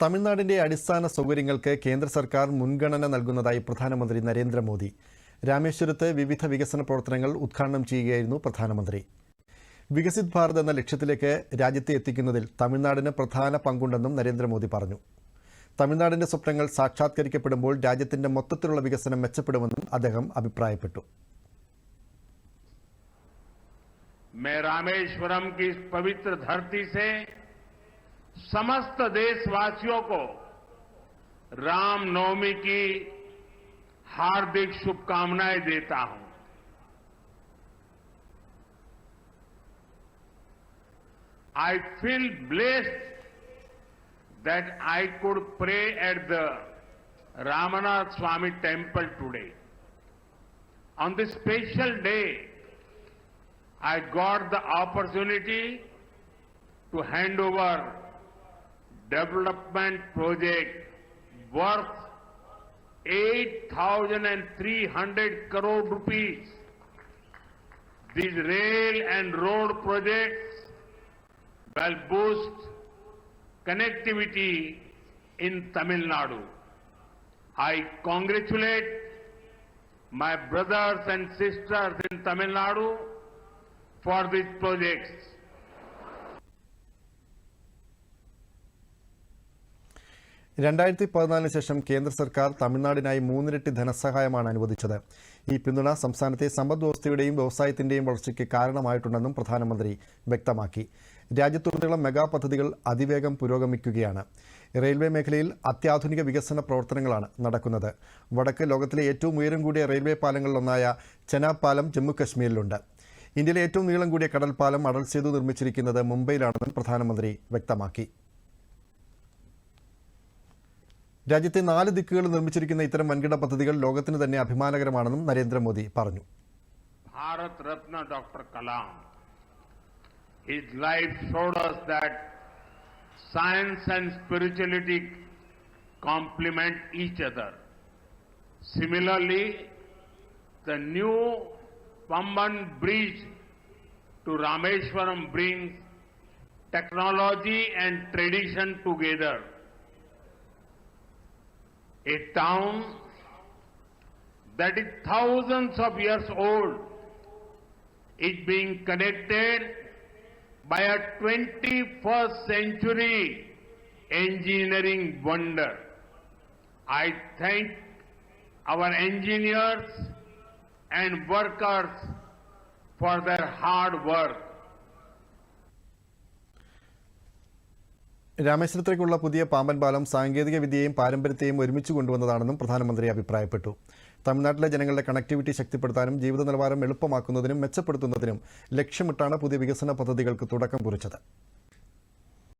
തമിഴ്നാടിന്റെ അടിസ്ഥാന സൗകര്യങ്ങൾക്ക് കേന്ദ്ര സർക്കാർ മുൻഗണന നൽകുന്നതായി പ്രധാനമന്ത്രി നരേന്ദ്രമോദി രാമേശ്വരത്ത് വിവിധ വികസന പ്രവർത്തനങ്ങൾ ഉദ്ഘാടനം ചെയ്യുകയായിരുന്നു പ്രധാനമന്ത്രി വികസിത് ഭാരത് എന്ന ലക്ഷ്യത്തിലേക്ക് രാജ്യത്തെ എത്തിക്കുന്നതിൽ തമിഴ്നാടിന് പ്രധാന പങ്കുണ്ടെന്നും നരേന്ദ്രമോദി പറഞ്ഞു തമിഴ്നാടിന്റെ സ്വപ്നങ്ങൾ സാക്ഷാത്കരിക്കപ്പെടുമ്പോൾ രാജ്യത്തിന്റെ മൊത്തത്തിലുള്ള വികസനം മെച്ചപ്പെടുമെന്നും അദ്ദേഹം അഭിപ്രായപ്പെട്ടു मैं रामेश्वरम की इस पवित्र धरती से समस्त देशवासियों को रामनवमी की हार्दिक शुभकामनाएँ देता हूँ I feel blessed that I could pray at the Ramanath Swami temple today. On this special day, I got the opportunity to hand over development project worth 8,300 crore rupees. These rail and road projects will boost connectivity in Tamil Nadu. I congratulate my brothers and sisters in Tamil Nadu for these projects. രണ്ടായിരത്തി പതിനാലിന് ശേഷം കേന്ദ്ര സർക്കാർ തമിഴ്നാടിനായി മൂന്നിരട്ടി ധനസഹായമാണ് അനുവദിച്ചത്. ഈ പിന്തുണ സംസ്ഥാനത്തെ സമ്പദ് വ്യവസ്ഥയുടെയും വ്യവസായത്തിന്റെയും വളർച്ചയ്ക്ക് കാരണമായിട്ടുണ്ടെന്നും പ്രധാനമന്ത്രി വ്യക്തമാക്കി. രാജ്യത്തുടനീളം മെഗാ പദ്ധതികൾ അതിവേഗം പുരോഗമിക്കുകയാണ്. റെയിൽവേ മേഖലയിൽ അത്യാധുനിക വികസന പ്രവർത്തനങ്ങളാണ് നടക്കുന്നത്. വടക്ക് ലോകത്തിലെ ഏറ്റവും ഉയരം കൂടിയ റെയിൽവേ പാലങ്ങളിലൊന്നായ ചെനാബ് പാലം ജമ്മുകശ്മീരിലുണ്ട്. ഇന്ത്യയിലെ ഏറ്റവും നീളം കൂടിയ കടൽപ്പാലം അടൽ സേതു നിർമ്മിച്ചിരിക്കുന്നത് മുംബൈയിലാണെന്നും പ്രധാനമന്ത്രി വ്യക്തമാക്കി. രാജ്യത്തെ നാല് ദിക്കുകളിൽ നിർമ്മിച്ചിരിക്കുന്ന ഇത്തരം വൻകിട പദ്ധതികൾ ലോകത്തിന് തന്നെ അഭിമാനകരമാണെന്നും നരേന്ദ്രമോദി പറഞ്ഞു Bharat Ratna doctor Kalam. His life showed us that science and spirituality complement each other. Similarly, the new Pamban bridge to Rameshwaram brings technology and tradition together. A town that is thousands of years old is being connected by a 21st century engineering wonder. I thank our engineers and workers for their hard work. രാമേശ്വരത്തേക്കുള്ള പുതിയ പാമ്പൻ പാലം സാങ്കേതിക വിദ്യയും പാരമ്പര്യത്തെയും ഒരുമിച്ച് കൊണ്ടുവന്നതാണെന്നും പ്രധാനമന്ത്രി അഭിപ്രായപ്പെട്ടു. തമിഴ്നാട്ടിലെ ജനങ്ങളുടെ കണക്ടിവിറ്റി ശക്തിപ്പെടുത്താനും ജീവിത നിലവാരം എളുപ്പമാക്കുന്നതിനും മെച്ചപ്പെടുത്തുന്നതിനും ലക്ഷ്യമിട്ടാണ് പുതിയ വികസന പദ്ധതികൾക്ക് തുടക്കം കുറിച്ചത്.